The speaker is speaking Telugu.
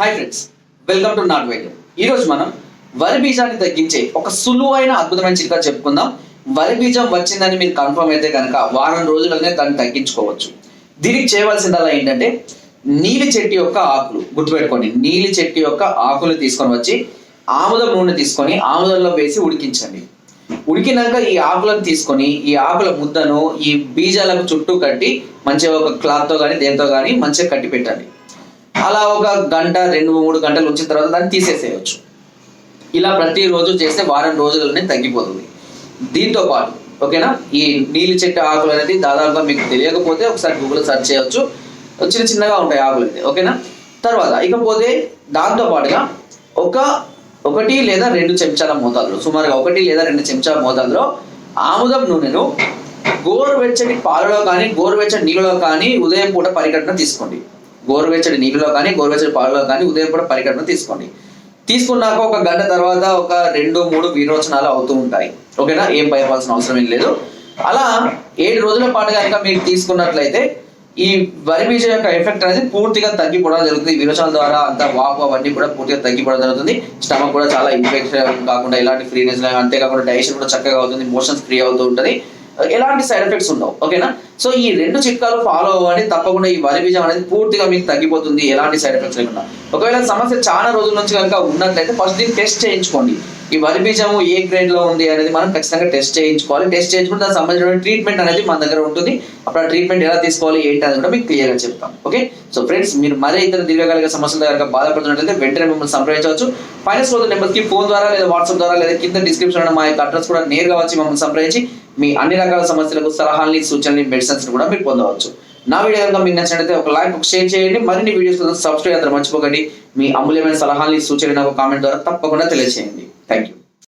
హాయ్ ఫ్రెండ్స్ వెల్కమ్ టు నాట్ వైద్యం ఈరోజు మనం వరి బీజాన్ని తగ్గించే ఒక సులువైన అద్భుతమైన చిట్కా చెప్పుకుందాం. వరి బీజం వచ్చిందని మీరు కన్ఫర్మ్ అయితే కనుక వారం రోజులనే దాన్ని తగ్గించుకోవచ్చు. దీనికి చేయవలసిందల్లా ఏంటంటే నీలి చెట్టు యొక్క ఆకులు గుర్తుపెట్టుకోండి నీలి చెట్టు యొక్క ఆకులు తీసుకొని వచ్చి ఆముదం నూనె తీసుకొని ఆముదంలో వేసి ఉడికించండి. ఉడికినాక ఈ ఆకులను తీసుకొని ఈ ఆకుల ముద్దను ఈ బీజాలకు చుట్టూ కట్టి మంచిగా ఒక క్లాత్తో కానీ దేంతో కానీ మంచిగా కట్టి పెట్టండి. అలా ఒక గంట రెండు మూడు గంటలు ఉంచిన తర్వాత దాన్ని తీసేసేయచ్చు. ఇలా ప్రతిరోజు చేస్తే వారం రోజులనే తగ్గిపోతుంది. దీంతో పాటు ఓకేనా? ఈ నీలి చెట్టు ఆకులు అనేది దాదాపుగా మీకు తెలియకపోతే ఒకసారి గూగుల్ సెర్చ్ చేయొచ్చు. చిన్న చిన్నగా ఉంటాయి ఆకులు అయితే ఓకేనా? తర్వాత ఇకపోతే దాంతో పాటుగా ఒక ఒకటి లేదా రెండు చెంచాల మోతాదులో సుమారుగా ఒకటి లేదా రెండు చెంచాల మోతాదులో ఆముదం నూనెను గోరువెచ్చటి పాలలో కానీ గోరువెచ్చటి నీళ్ళలో కానీ ఉదయం పూట పరిగణన తీసుకోండి. గోరువెచ్చడి నీళ్ళలో కానీ గోరువెచ్చడి పాలలో కానీ ఉదయం కూడా పరికరణ తీసుకోండి. తీసుకున్నాక ఒక గంట తర్వాత ఒక రెండు మూడు విరోచనాలు అవుతూ ఉంటాయి. ఓకేనా? ఏం భయపడాల్సిన అవసరం ఏం లేదు. అలా ఏడు రోజుల పాటు కనుక మీరు తీసుకున్నట్లయితే ఈ వరి బీజ యొక్క ఎఫెక్ట్ అనేది పూర్తిగా తగ్గిపోవడం జరుగుతుంది. విరోచనాల ద్వారా అంత వాపు అవన్నీ కూడా పూర్తిగా తగ్గిపోవడం జరుగుతుంది. స్టమక్ కూడా చాలా ఇన్ఫెక్షన్ కాకుండా ఎలాంటి ఫ్రీనెస్ అంతేకాకుండా డైజెషన్ కూడా చక్కగా అవుతుంది. మోషన్స్ ఫ్రీ అవుతూ ఉంటుంది. ఎలాంటి సైడ్ ఎఫెక్ట్స్ ఉండవు. ఓకేనా? సో ఈ రెండు చిట్కాలు ఫాలో అవ్వండి తప్పకుండా ఈ వరి బీజం అనేది పూర్తిగా మీకు తగ్గిపోతుంది. ఎలాంటి సైడ్ ఎఫెక్ట్స్ లేకుండా. ఒకవేళ సమస్య చాలా రోజుల నుంచి కనుక ఉన్నట్లయితే ఫస్ట్ దీన్ని టెస్ట్ చేయించుకోండి. ఈ వరి బీజము ఏ గ్రేడ్లో ఉంది అనేది మనం ఖచ్చితంగా టెస్ట్ చేయించుకోవాలి. టెస్ట్ చేయించుకుంటే దానికి సంబంధించిన ట్రీట్మెంట్ అనేది మన దగ్గర ఉంటుంది. అప్పుడు ఆ ట్రీట్మెంట్ ఎలా తీసుకోవాలి ఏంటి అనేది కూడా మీకు క్లియర్గా చెప్తాం. ఓకే సో ఫ్రెండ్స్ మీరు మరే ఇతర దీర్ఘకాలిక సమస్యల కనుక బాధపడుతున్నట్లయితే వెంటనే మిమ్మల్ని సంప్రదించవచ్చు. పైన స్కోర్ నెంబర్కి ఫోన్ ద్వారా లేదా వాట్సాప్ ద్వారా లేదా కింద డిస్క్రిప్షన్ మా యొక్క అడ్రస్ కూడా నేరుగా వచ్చి మమ్మల్ని సంప్రదించి మీ అన్ని రకాల సమస్యలకు సలహాలని సూచనలు మెడిసిన్స్ కూడా మీరు పొందవచ్చు. నా వీడియో కనుక మీకు నచ్చినట్లయితే ఒక లైక్ ఒక షేర్ చేయండి. మరిన్ని వీడియోస్ కోసం సబ్స్క్రైబ్ అందరూ మర్చిపోకండి. మీ అమూల్యమైన సలహాలు సూచనలు నాకు కామెంట్ ద్వారా తప్పకుండా తెలియజేయండి థ్యాంక్ యూ